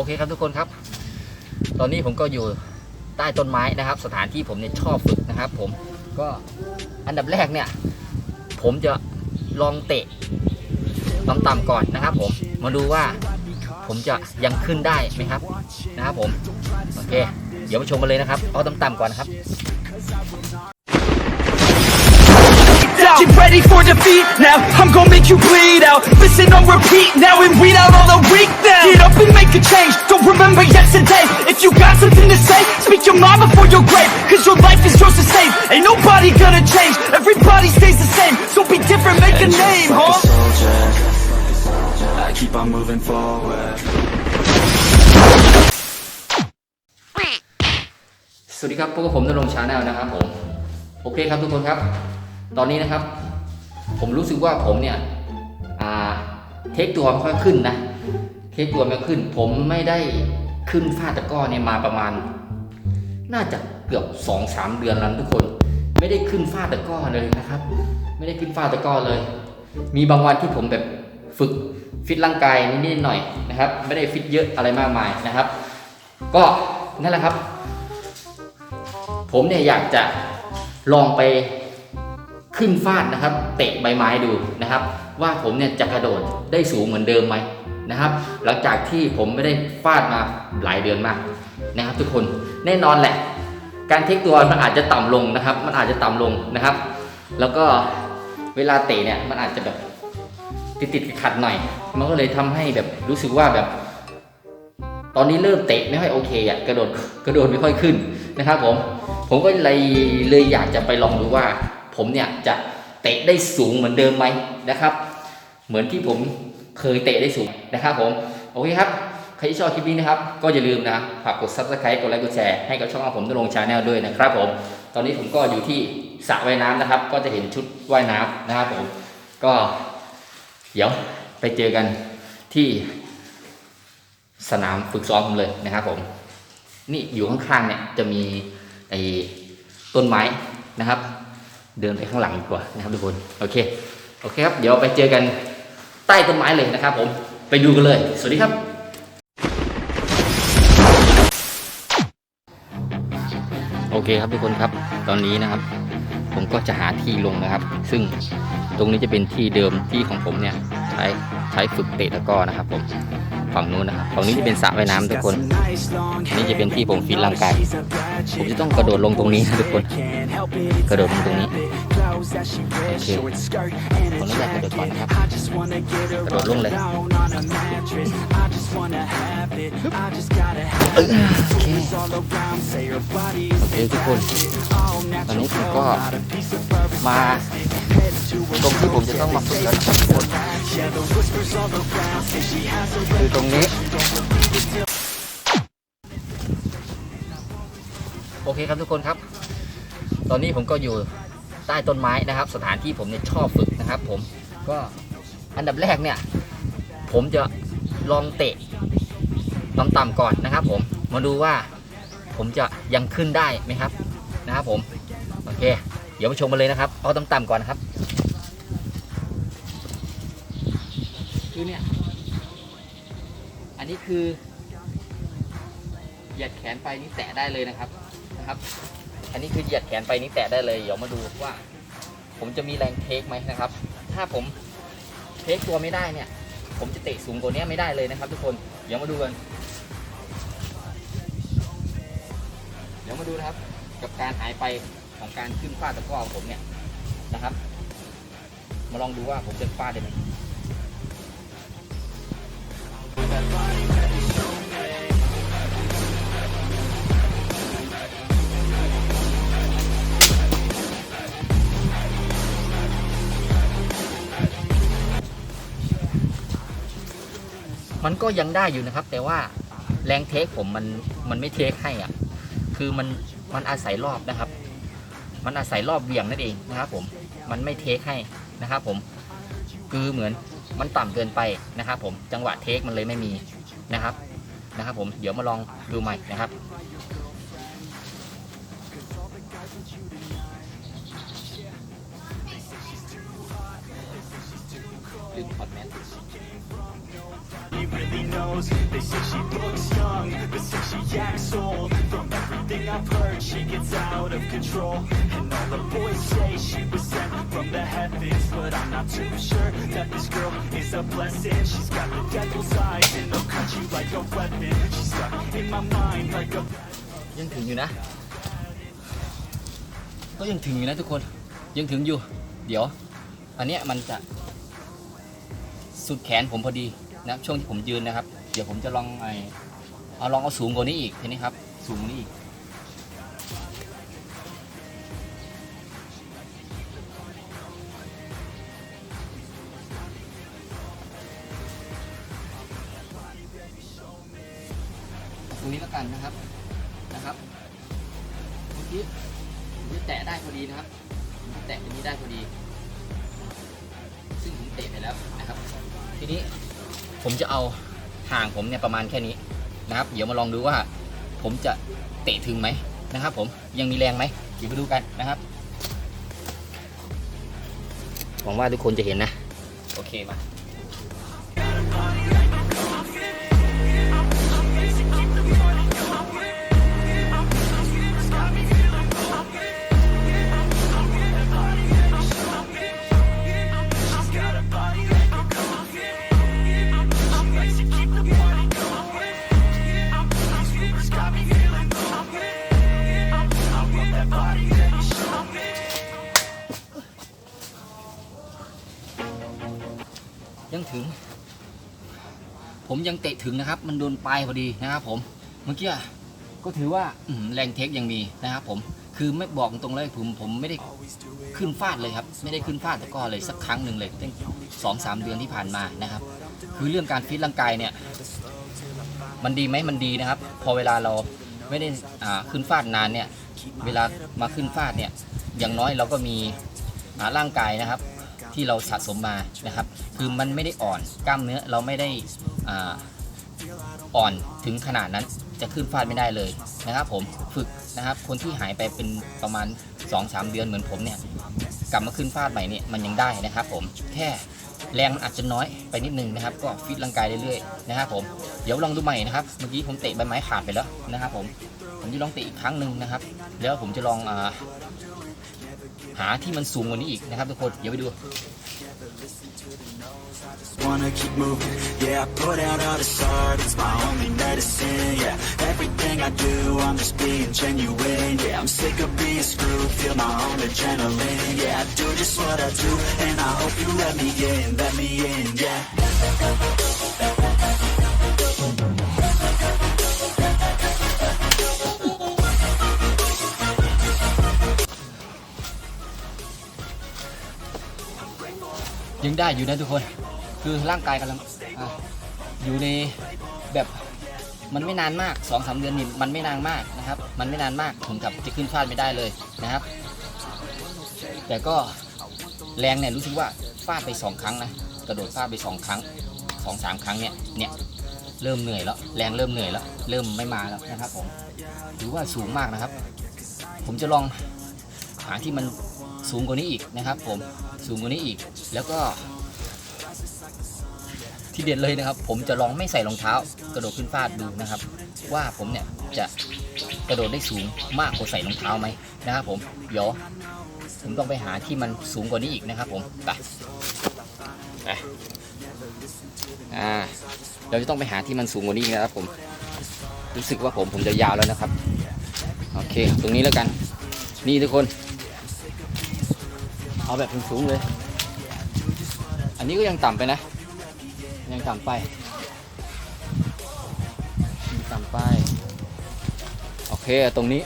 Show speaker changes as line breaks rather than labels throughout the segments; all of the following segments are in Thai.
โอเคครับทุกคนครับ ตอนนี้ผมก็อยู่ใต้ต้นไม้นะครับ สถานที่ผมเนี่ยชอบฝึกนะครับ ผมก็อันดับแรกเนี่ย ผมจะลองเตะต่ำๆก่อนนะครับ ผมมาดูว่าผมจะยังขึ้นได้ไหมครับนะครับ ผมโอเค เดี๋ยวมาชมกันเลยนะครับเอาต่ำๆก่อนนะครับ
Get ready for defeat now. I'm gonna make you bleed out. Listen on repeat now and weed out all the weak now. Get up and make a change. Don't remember yesterday. If you got something to say, speak your mind before your grave. Cause your life is yours to save. Ain't nobody gonna change. Everybody stays the same. So be different, make a name,
like
huh?
a soldier. I keep on moving forward.
สวัสดีครับพวกบผมนรงค์ชาแนลนะครับผมโอเคครับทุกคนครับ ตอนนี้นะครับ ผมรู้สึกว่าผมเนี่ยเทคตัวไม่ค่อยขึ้นนะ เทคตัวไม่ค่อยขึ้น ผมไม่ได้ขึ้นฟาดตะก้อเนี่ยมาประมาณ น่าจะเกือบ2อสามเดือนแล้วทุกคน ไม่ได้ขึ้นฟาดตะก้อเลยนะครับ ไม่ได้ขึ้นฟาดตะก้อเลย มีบางวันที่ผมแบบฝึกฟิตร่างกายนิดๆหน่อยๆนะครับ ไม่ได้ฟิตเยอะอะไรมากมายนะครับ ก็นั่นแหละครับ ผมเนี่ยอยากจะลองไป ขึ้นฟาดนะครับ เตะใบไม้ดูนะครับ ว่าผมเนี่ยจะกระโดดได้สูงเหมือนเดิมไหมนะครับ หลังจากที่ผมไม่ได้ฟาดมาหลายเดือนมากนะครับ ทุกคนแน่นอนแหละ การเทคตัวมันอาจจะต่ำลงนะครับ มันอาจจะต่ำลงนะครับ แล้วก็เวลาเตะเนี่ยมันอาจจะแบบติดติดๆขัดหน่อย มันก็เลยทำให้แบบรู้สึกว่าแบบ ตอนนี้เริ่มเตะไม่ค่อยโอเคอะกระโดดกระโดดไม่ค่อยขึ้นนะครับ ผมผมก็เลยเลยอยากจะไปลองดูว่า ผมเนี่ยจะเตะได้สูงเหมือนเดิมไหมนะครับ เหมือนที่ผมเคยเตะได้สูงนะครับผมโอเคครับใครที่ชอบคลิปนี้นะครับ ก็อย่าลืมนะฝากกด subscribe กดไลค์กดแชร์ให้กับช่องของผมนรงชาแนลด้วยนะครับผมตอนนี้ผมก็อยู่ที่สระว่ายน้ำนะครับ ก็จะเห็นชุดว่ายน้ำนะครับผมก็เดี๋ยวไปเจอกันที่สนามฝึกซ้อมผมเลยนะครับผมนี่อยู่ข้างๆเนี่ยจะมีไอ้ต้นไม้นะครับ เดินไปข้างหลังดีกว่านะครับทุกคนโอเคโอเคครับ เดี๋ยวไปเจอกันใต้ต้นไม้เลยนะครับผมไปดูกันเลย สวัสดีครับ โอเคครับทุกคนครับตอนนี้นะครับ ผมก็จะหาที่ลงนะครับ ซึ่งตรงนี้จะเป็นที่เดิมที่ของผมเนี่ยใช้ใช้ฝึกเตะตะก้อนะครับผม ฝั่งนู้นนะครับฝั่งนี้จะเป็นสระว่ายน้ำทุกคนนี่จะเป็นที่ผมฟิตร่างกายผมจะต้องกระโดดลงตรงนี้นะทุกคน กระโดดลงตรงนี้โอเคผมอนุญาตกระโดดก่อนครับกระโดดลงเลยโอเคโอเคทุกคนตอนนี้ผมก็มา ตรงที่ผมจะต้องมาฝึกแล้วนะครับทุกคนคือตรงนี้ โอเคครับทุกคนครับ ตอนนี้ผมก็อยู่ใต้ต้นไม้นะครับ สถานที่ผมเนี่ยชอบฝึกนะครับ ผมก็อันดับแรกเนี่ย ผมจะลองเตะต่ำๆก่อนนะครับ ผมมาดูว่าผมจะยังขึ้นได้ไหมครับนะครับผม โอเค เดี๋ยวมาชมกันเลยนะครับ เอาต่ำๆก่อนนะครับ คือเนี่ย อันนี้คือ เหยียดแขนไปนี่แตะได้เลยนะครับ นะครับ อันนี้คือเหยียดแขนไปนี่แตะได้เลย เดี๋ยวมาดูว่า ผมจะมีแรงเทคไหมนะครับ ถ้าผมเทคตัวไม่ได้เนี่ย ผมจะเตะสูงกว่านี้ไม่ได้เลยนะครับ ทุกคน เดี๋ยวมาดูกัน เดี๋ยวมาดูนะครับ กับการหายไป ของการขึ้นฟาดตะกร้อของผมเนี่ยนะครับ มาลองดูว่าผมจะฟาดได้ไหมมันก็ยังได้อยู่นะครับ แต่ว่าแรงเทคผมมันมันไม่เทคให้อะ คือมันมันอาศัยรอบนะครับ มันอาศัยรอบเบี่ยงนั่นเองนะครับผมมันไม่เทคให้นะครับผมคือเหมือนมันต่ำเกินไปนะครับผมจังหวะเทคมันเลยไม่มีนะครับนะครับผมเดี๋ยวมาลองดูใหม่นะครับลืมถอดแมส
really knows. They say she looks young, but since she acts old. From everything I've heard, she gets out of control. And all the boys say she was sent from the heavens. But I'm not too sure that this girl is a blessing. She's got the devil's eyes and they'll cut you like a weapon. She's stuck in my mind like a
ยังถึงอยู่นะ ก็ยังถึงอยู่นะทุกคน ยังถึงอยู่ เดี๋ยว อันเนี้ยมันจะ สุดแขนผมพอดีนะช่วงที่ผมยืนนะครับ เดี๋ยวผมจะลองไอเอาลองเอาสูงกว่านี้อีกทีนี้ครับ สูงกว่านี้อีก ทีนี้ผมจะเอาห่างผมเนี่ยประมาณแค่นี้นะครับ เดี๋ยวมาลองดูว่า ผมจะเตะถึงไหมนะครับ ผมยังมีแรงไหมเดี๋ยวไปดูกันนะครับหวังว่าทุกคนจะเห็นนะ โอเคมา ถึง ผมยังเตะถึงนะครับ มันโดนปลายพอดีนะครับผม เมื่อกี้ก็ถือว่าแรงเทคยังมีนะครับผม คือไม่บอกตรงเลยผมผมไม่ได้ขึ้นฟาดเลยครับ ไม่ได้ขึ้นฟาดตะก้อเลยสักครั้งหนึ่งเลยตั้งสองสามเดือนที่ผ่านมานะครับ คือเรื่องการฟิตร่างกายเนี่ย มันดีไหมมันดีนะครับ พอเวลาเราไม่ได้ขึ้นฟาดนานเนี่ย เวลามาขึ้นฟาดเนี่ย อย่างน้อยเราก็มีร่างกายนะครับ ที่เราสะสมมานะครับ คือมันไม่ได้อ่อนกล้ามเนื้อเราไม่ได้อ่อนถึงขนาดนั้นจะขึ้นฟาดไม่ได้เลยนะครับ ผมฝึกนะครับ คนที่หายไปเป็นประมาณ 2-3 เดือนเหมือนผมเนี่ยกลับมาขึ้นฟาดใหม่เนี่ยมันยังได้นะครับ ผมแค่แรงมันอาจจะน้อยไปนิดนึงนะครับ ก็ฟิตร่างกายเรื่อยๆนะครับ ผมเดี๋ยวลองดูใหม่นะครับเมื่อกี้ผมเตะใบไม้ขาดไปแล้วนะครับ ผมผมจะลองเตะอีกครั้งหนึ่งนะครับ แล้วผมจะลองอา หาที่มันสูงกว่านี้อีกนะครับทุกคน เดี๋ยวไปดู
wanna keep moving. Yeah, I put out all this art, it's my only medicine. Yeah, everything I do, I'm just being genuine. Yeah, I'm sick of being screwed, feel my own adrenaline. Yeah, I do just what I do, and I hope you let me in, let me in. Yeah.
ยังได้อยู่นะทุกคน คือร่างกายกำลังออยู่ในแบบมันไม่นานมาก2อสเดือนนี่มันไม่นานมากนะครับ มันไม่นานมากถึงกับจะขึ้นฟาดไม่ได้เลยนะครับ แต่ก็แรงเนี่ยรู้สึกว่าฟาดไปสองครั้งนะกระโดดฟาดไปสองครั้งสองสามครั้งเนี่ยเนี่ยเริ่มเหนื่อยแล้วแรงเริ่มเหนื่อยแล้ว เริ่มไม่มาแล้วนะครับผมถือว่าสูงมากนะครับ ผมจะลองาที่มันสูงกว่านี้อีกนะครับ ผมสูงกว่านี้อีก แล้วก็ ที่เด็ดเลยนะครับ ผมจะลองไม่ใส่รองเท้า กระโดดขึ้นฟาดดูนะครับ ว่าผมเนี่ยจะกระโดดได้สูงมากกว่าใส่รองเท้าไหมนะครับ ผมเดี๋ยวผมต้องไปหาที่มันสูงกว่านี้อีกนะครับ ผมไปไปอ่าเราจะต้องไปหาที่มันสูงกว่านี้นะครับ ผมรู้สึกว่าผมผมจะยาวแล้วนะครับ โอเค ตรงนี้แล้วกัน นี่ทุกคน เอาแบบสูงๆเลย อันนี้ก็ยังต่ำไปนะ ยังต่ำไปต่ำไป โอเคตรงนี้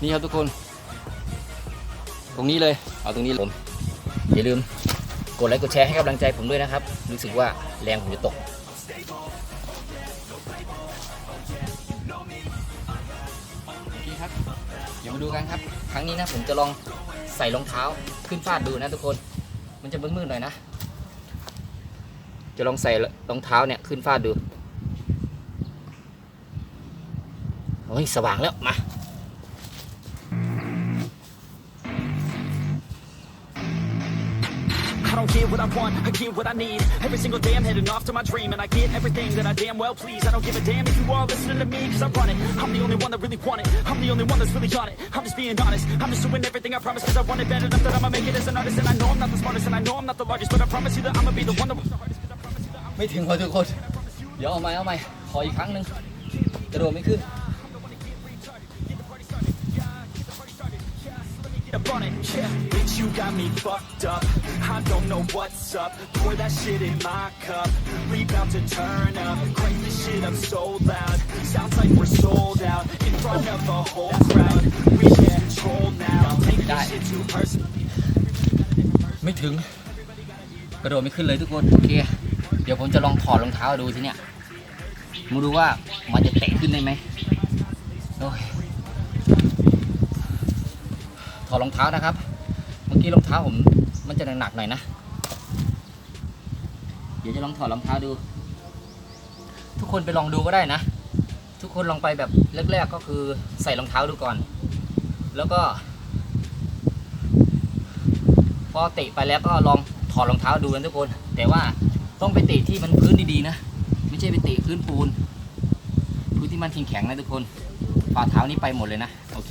นี่ครับทุกคน ตรงนี้เลย เอาตรงนี้ผม อย่าลืม กดไลค์กดแชร์ให้กำลังใจผมด้วยนะครับ รู้สึกว่าแรงผมจะตกครับเดี๋ยวมาดูกันครับ ครั้งนี้นะผมจะลอง ใส่รองเท้าขึ้นฟาดดูนะทุกคน มันจะมืดๆหน่อยนะ จะลองใส่รองเท้าเนี่ยขึ้นฟาดดูโอ้ย สว่างแล้ว มา
get what I want, I get what I need. Every single day I'm heading off to my dream, and I get everything that I damn well please. I don't give a damn if you all listening to me, cause I run it. I'm the only one that really want it. I'm the only one that's really on it. I'm just being honest. I'm just doing everything I promise, cause I want it bad enough that I'ma make it as an artist. And I know I'm not the smartest, and I know I'm not the largest, but I promise you that I'ma be the one that works the hardest. 'cause I promise you that I'm
ไม่ถึงว่ะทุกคน เดี๋ยวเอาใหม่เอาใหม่ขออีกครั้งหนึ่งกระโดดไม่ขึ้น
Bitch, you got me fucked up. I don't know what's up. Pour that shit in my cup. We bout to turn up. Crank this shit up so loud. Sounds like we're sold out in front of a whole crowd. We in control now. Take this shit too personal.
ไม่ถึง กระโดดไม่ขึ้นเลยทุกคน โอเค เดี๋ยวผมจะลองถอดรองเท้าดูทีเนี้ยมาดูว่ามันจะเตะขึ้นได้ไหมโอ้ย ถอดรองเท้านะครับ เมื่อกี้รองเท้าผมมันจะหนักๆหน่อยนะ เดี๋ยวจะลองถอดรองเท้าดู ทุกคนไปลองดูก็ได้นะ ทุกคนลองไปแบบแรกๆก็คือใส่รองเท้าดูก่อน แล้วก็ พอเตะไปแล้วก็ลองถอดรองเท้าดูกันทุกคน แต่ว่าต้องไปเตะที่มันพื้นดีๆนะ ไม่ใช่ไปเตะพื้นปูนพื้นที่มันแข็งๆนะทุกคนฝ่าเท้านี่ไปหมดเลยนะ โอเค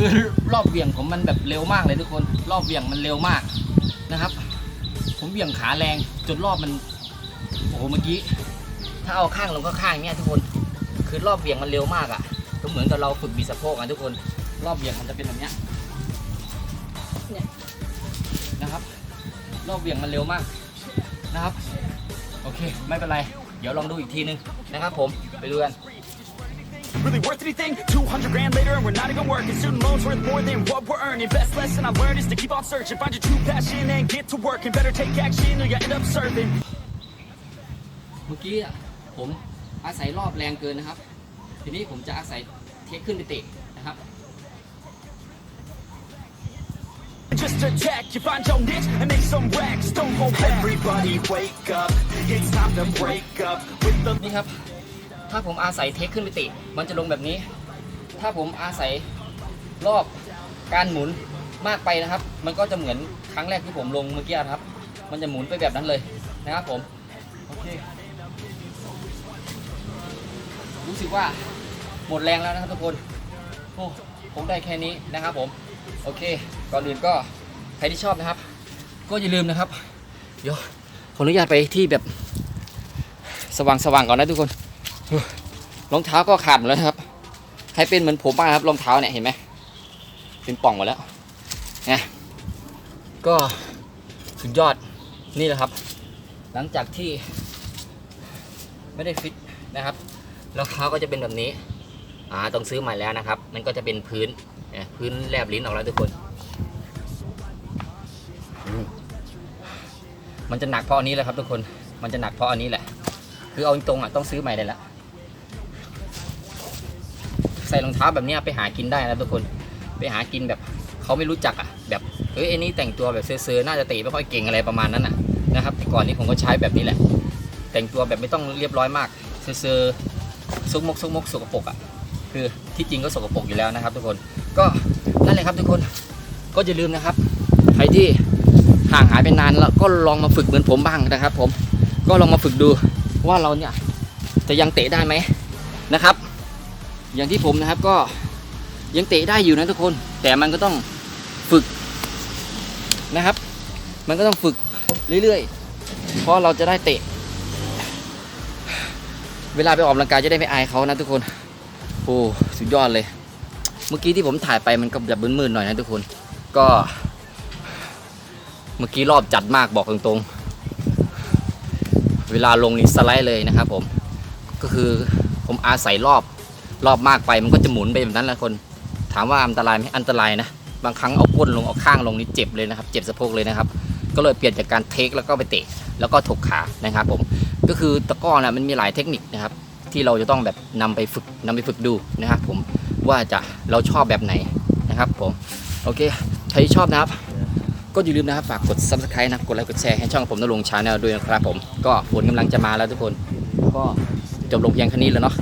คือรอบเหวี่ยงผมมันแบบเร็วมากเลยทุกคน รอบเหวี่ยงมันเร็วมากนะครับ ผมเหวี่ยงขาแรงจนรอบมันโอ้โหเมื่อกี้ ถ้าเอาข้างลงก็ข้างเนี่ยทุกคนคือรอบเหวี่ยงมันเร็วมากอะ่ะก็เหมือนกับเราฝึกบีสะโพกอะทุกคน รอบเหวี่ยงมันจะเป็นแบบเนี้ยเนี่ยนะครับ รอบเหวี่ยงมันเร็วมากนะครับ โอเค ไม่เป็นไร เดี๋ยวลองดูอีกทีนึงนะครับผมไปดูกัน
Really worth anything? 200 grand later and we're not even working. Student loans worth more than what we're earning. Best lesson I learned is to keep on searching. Find your true passion and get to work. And better take action or you end up serving.
เมื่อกี้อะผมอาศัยรอบแรงเกินนะครับ ทีนี้ผมจะอาศัยเทคขึ้นไปเตะนะครับ
Just attack, you find your niche and make some racks. Don't hold back. Everybody wake up. It's time to break up with the
นี่ครับ ถ้าผมอาศัยเทคขึ้นไปตะมันจะลงแบบนี้ ถ้าผมอาศัยรอบการหมุนมากไปนะครับ มันก็จะเหมือนครั้งแรกที่ผมลงเมื่อกี้นะครับ มันจะหมุนไปแบบนั้นเลยนะครับผม โอเค รู้สึกว่าหมดแรงแล้วนะครับทุกคน โอ้ผมได้แค่นี้นะครับผม โอเค ก่อนอื่นก็ใครที่ชอบนะครับ ก็อย่าลืมนะครับ เดี๋ยวขออนุญาตไปที่แบบสว่างๆก่อนนะทุกคน รองเท้าก็ขาดแล้วครับ ใครเป็นเหมือนผมบ้างครับรองเท้าเนี่ยเห็นไหมเป็นป่องหมดแล้วนะก็สุดยอดนี่แหละครับ หลังจากที่ ไม่ได้ฟิตนะครับรองเท้าก็จะเป็นแบบนี้อ่าต้องซื้อใหม่แล้วนะครับ มันก็จะเป็นพื้นพื้นแลบลิ้นออกแล้วทุกคน มันจะหนักเพราะอันนี้แหละครับทุกคนมันจะหนักเพราะอันนี้แหละ คือเอาตรงอะต้องซื้อใหม่เลยละ ใส่รองเท้าแบบนี้ไปหากินได้นะทุกคนไปหากินแบบเขาไม่รู้จักอะแบบเฮ้ยไอ้นี่แต่งตัวแบบเซอร์ๆน่าจะเตะไม่ค่อยเก่งอะไรประมาณนั้นอะนะครับก่อนนี้ผมก็ใช้แบบนี้แหละ แต่งตัวแบบไม่ต้องเรียบร้อยมากเซอร์ๆซุกมกซุกมกสกปรกอะคือที่จริงก็สกปรกอยู่แล้วนะครับ ทุกคนก็นั่นแหละครับทุกคนก็อย่าลืมนะครับใครที่ห่างหายไปนานแล้วก็ลองมาฝึกเหมือนผมบ้างนะครับ ผมก็ลองมาฝึกดูว่าเราเนี่ยจะยังเตะได้ไหมนะครับ อย่างที่ผมนะครับก็ยังเตะได้อยู่นะทุกคน แต่มันก็ต้องฝึกนะครับ มันก็ต้องฝึกเรื่อยๆ เพราะเราจะได้เตะ เวลาไปออกกำลังกายจะได้ไม่อายเขานะทุกคน โอ้สุดยอดเลย เมื่อกี้ที่ผมถ่ายไปมันก็แบบมืดๆหน่อยนะทุกคน ก็ เมื่อกี้รอบจัดมากบอกตรงๆ เวลาลงนี่สไลด์เลยนะครับผม ก็คือผมอาศัยรอบ รอบมากไปมันก็จะหมุนไปแบบนั้นแหละคน ถามว่าอันตรายไหมอันตรายนะ บางครั้งเอาก้นลงเอาข้างลงนี่เจ็บเลยนะครับ เจ็บสะโพกเลยนะครับ ก็เลยเปลี่ยนจากการเทคแล้วก็ไปเตะแล้วก็ถกขานะครับผม ก็คือตะก้อนะมันมีหลายเทคนิคนะครับ ที่เราจะต้องแบบนำไปฝึกนำไปฝึกดูนะครับผมว่าจะเราชอบแบบไหนนะครับผมโอเคใครที่ชอบนะครับ ก็อย่าลืมนะครับฝากกด subscribe นะกดไลค์กดแชร์ให้ช่องผมนรงชาแนลด้วยนะครับผมก็ฝนกำลังจะมาแล้วทุกคน ก็จบลงเพียงแค่นี้แล้วเนาะ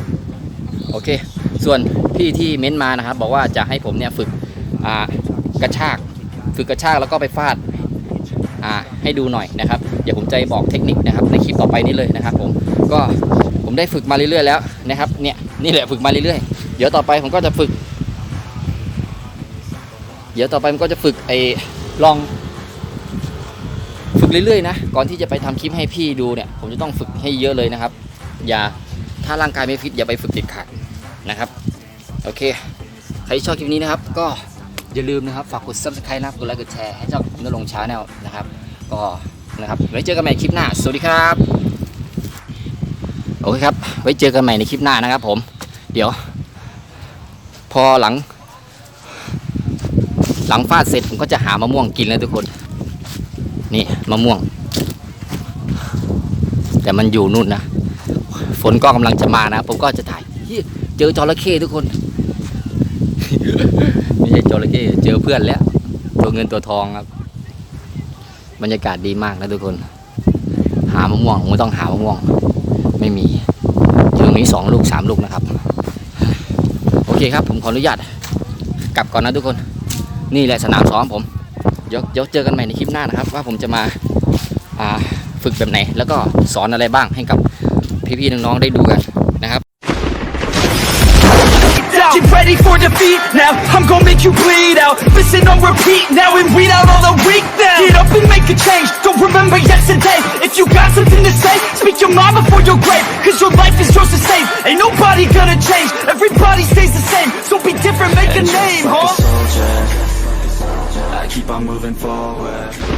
โอเค ส่วนพี่ที่เม้นต์มานะครับ บอกว่าจะให้ผมเนี่ยฝึกกระชาก ฝึกกระชากแล้วก็ไปฟาดให้ดูหน่อยนะครับเดี๋ยวผมจะบอกเทคนิคนะครับ ในคลิปต่อไปนี้เลยนะครับ ผมก็ผมได้ฝึกมาเรื่อยๆแล้วนะครับเนี่ยนี่แหละฝึกมาเรื่อยๆเดี๋ยวต่อไปผมก็จะฝึก เดี๋ยวต่อไปมันก็จะฝึกไอ้ลองฝึกเรื่อยๆนะก่อนที่จะไปทำคลิปให้พี่ดูเนี่ย ผมจะต้องฝึกให้เยอะเลยนะครับ อย่าถ้าร่างกายไม่ฟิตอย่าไปฝึกเด็ดขาด นะครับ โอเค ใครที่ชอบคลิปนี้นะครับ ก็อย่าลืมนะครับ ฝากกด subscribe นะครับ กดไลค์ กดแชร์ ให้ช่องนรงช้าแนลนะครับ ก็นะครับไว้เจอกันใหม่คลิปหน้า สวัสดีครับ โอเคครับ ไว้เจอกันใหม่ในคลิปหน้านะครับผม เดี๋ยว พอหลัง หลังฟาดเสร็จผมก็จะหามะม่วงกินแล้วทุกคน นี่มะม่วง แต่มันอยู่นู่นนะ ฝนก็กำลังจะมานะ ผมก็จะถ่าย เจอจระเข้ทุกคน ไม่ใช่จระเข้เจอเพื่อนแล้ว ตัวเงินตัวทองครับ บรรยากาศดีมากนะทุกคน หามะม่วงไม่ต้องหามะม่วง ไม่มีอยู่ตรงนี้สองลูกสามลูกนะครับ โอเคครับ ผมขออนุญาตกลับก่อนนะทุกคน นี่แหละสนามซ้อมผม เดี๋ยวเดี๋ยวเจอกันใหม่ในคลิปหน้านะครับ ว่าผมจะมาฝึกแบบไหน แล้วก็สอนอะไรบ้างให้กับพี่ๆน้องๆได้ดูกันนะครับ
Get ready for defeat now. I'm gonna make you bleed out. Listen on repeat now and weed out all the weak now. Get up and make a change. Don't remember yesterday. If you got something to say, speak your mind before your grave. Cause your life is yours to save. Ain't nobody gonna change. Everybody stays the same. So be different, make a name, huh?
I keep on moving forward